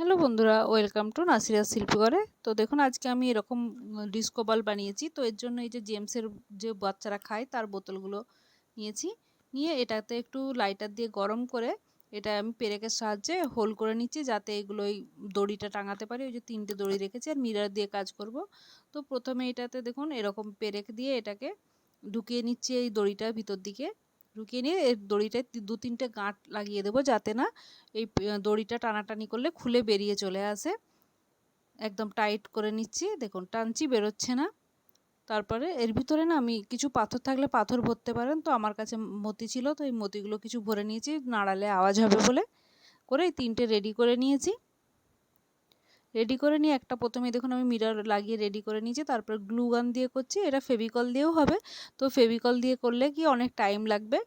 Hello বন্ধুরা, welcome to Nasira শিল্পঘরে তো দেখুন, আজকে আমি এরকম ডিস্কো বল বানিয়েছি। তো এর জন্য এই যে জেমসের যে বাচ্চারা খায়, তার বোতলগুলো নিয়েছি। নিয়ে এটাতে একটু লাইটার দিয়ে গরম করে এটা আমি পেরেকের সাহায্যে হোল করে নিচ্ছি, যাতে এগুলো ওই দড়িটা টাঙাতে পারি। ওই যে তিনটে দড়ি রেখেছি আর মিরার দিয়ে কাজ করব। তো প্রথমে এটাতে দেখুন, এরকম পেরেক দিয়ে এটাকে ঢুকিয়ে নিচ্ছি এই দড়িটার ভিতর দিকে। ঢুকিয়ে নিয়ে এর দড়িটায় দু তিনটে গাঁট লাগিয়ে দেবো যাতে না এই দড়িটা টানাটানি করলে খুলে বেরিয়ে চলে আসে। একদম টাইট করে নিচ্ছি। দেখুন, টানছি, বেরোচ্ছে না। তারপরে এর ভিতরে না আমি কিছু পাথর থাকলে পাথর ভরতে পারেন। তো আমার কাছে মতি ছিল, তো এই মতিগুলো কিছু ভরে নিয়েছি। নাড়ালে আওয়াজ হবে বলে করে এই তিনটে রেডি করে নিয়েছি। রেডি করে নিয়ে একটা প্রথমে দেখুন আমি মিরার লাগিয়ে রেডি করে নিয়েছি, তারপর গ্লু গান দিয়ে করছি, এটা ফেভিকল দিয়েও হবে। তো ফেভিকল দিয়ে করলে কি অনেক টাইম লাগবে।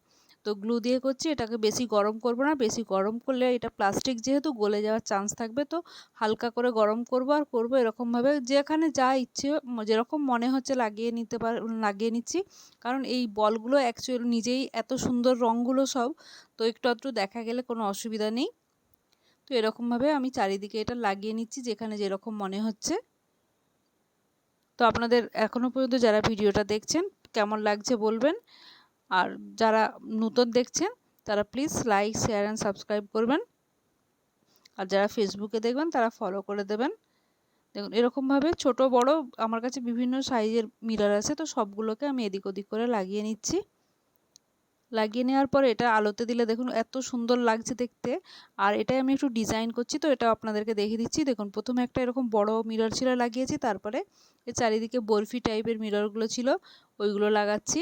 তো গ্লু দিয়ে করছি, এটাকে বেশি গরম করব না, বেশি গরম করলে এটা প্লাস্টিক যেহেতু গলে যাওয়ার চান্স থাকবে, তো হালকা করে গরম করব আর করব এরকমভাবে। যেখানে যা ইচ্ছে, যেরকম মনে হচ্ছে লাগিয়ে নিতে পার, লাগিয়ে নিচ্ছি। কারণ এই বলগুলো অ্যাকচুয়ালি নিজেই এত সুন্দর রঙগুলো সব, তো একটু আধটু দেখা গেলে কোনো অসুবিধা নেই। তো এরকমভাবে আমি চারিদিকে এটা লাগিয়ে নিচ্ছি যেখানে যেরকম মনে হচ্ছে। তো আপনাদের এখনও পর্যন্ত যারা ভিডিওটা দেখছেন, কেমন লাগছে বলবেন। আর যারা নতুন দেখছেন, তারা please like share and subscribe করবেন। আর যারা ফেসবুকে দেখবেন, তারা ফলো করে দেবেন। দেখুন, এরকমভাবে ছোট, বড়, আমার কাছে বিভিন্ন সাইজের মিরার আছে, তো সবগুলোকে আমি এদিক ওদিক করে লাগিয়ে নিচ্ছি। লাগিয়ে নেওয়ার পরে এটা আলোতে দিলে দেখুন এত সুন্দর লাগছে দেখতে। আর এটাই আমি একটু ডিজাইন করছি তো এটা আপনাদেরকে দেখিয়ে দিচ্ছি। দেখুন, প্রথমে একটা এরকম বড় মিরর ছিল লাগিয়েছি, তারপরে এর চারিদিকে বরফি টাইপের মিররগুলো ছিল, ওইগুলো লাগাচ্ছি।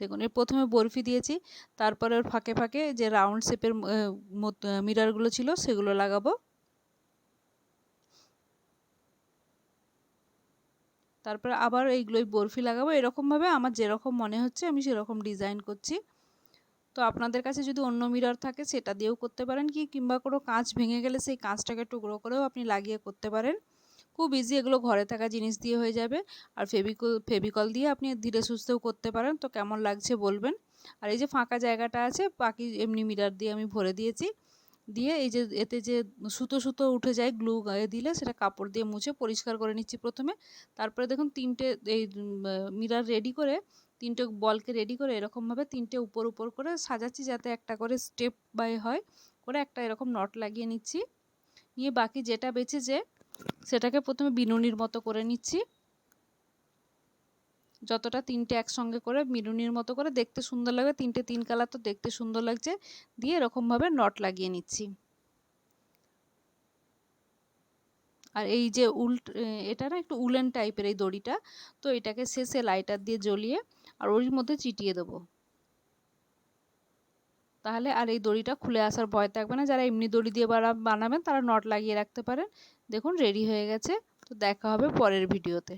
দেখুন, এর প্রথমে বরফি দিয়েছি, তারপরে ওর ফাঁকে ফাঁকে যে রাউন্ড শেপের মিরারগুলো ছিল, সেগুলো লাগাবো। তারপর আবার এইগুলোই বরফি লাগাবো। এরকমভাবে আমার যেরকম মনে হচ্ছে আমি সেরকম ডিজাইন করছি। তো আপনাদের কাছে যদি অন্য মিরর থাকে সেটা দিয়েও করতে পারেন কি, কিংবা কোনো কাঁচ ভেঙে গেলে সেই কাঁচটাকে টুকরো করেও আপনি লাগিয়ে করতে পারেন। খুব ইজি এগুলো ঘরে থাকা জিনিস দিয়ে হয়ে যাবে। আর ফেভিকল ফেভিকল দিয়ে আপনি ধীরে সুস্থেও করতে পারেন। তো কেমন লাগছে বলবেন। আর এই যে ফাঁকা জায়গাটা আছে, বাকি এমনি মিরার দিয়ে আমি ভরে দিয়েছি। দিয়ে এই যে এতে যে সুতো সুতো উঠে যায় গ্লু গায়ে দিলে সেটা কাপড় দিয়ে মুছে পরিষ্কার করে নিচ্ছি প্রথমে। তারপরে দেখুন তিনটে এই মিরার রেডি করে, তিনটে বলকে রেডি করে এরকমভাবে তিনটে উপর উপর করে সাজাচ্ছি যাতে একটা করে স্টেপ বাই হয়, করে একটা এরকম নট লাগিয়ে নিচ্ছি। নিয়ে বাকি যেটা বেঁচেছে সেটাকে প্রথমে বিনুনির মতো করে নিচ্ছি। যতটা তিনটে একসঙ্গে করে মিরুনির মতো করে দেখতে সুন্দর লাগবে, তিনটে তিন কালার তো দেখতে সুন্দর লাগছে, দিয়ে এরকমভাবে নট লাগিয়ে নিচ্ছি। আর এই যে উল্ট এটা না একটু উলেন টাইপের এই দড়িটা, তো এটাকে শেষে লাইটার দিয়ে জ্বলিয়ে আর ওর মধ্যে চিটিয়ে দেবো। তাহলে আর এই দড়িটা খুলে আসার ভয় থাকবে না, যারা এমনি দড়ি দিয়ে বানাবেন তারা নট লাগিয়ে রাখতে পারেন। দেখুন রেডি হয়ে গেছে, তো দেখা হবে পরের ভিডিওতে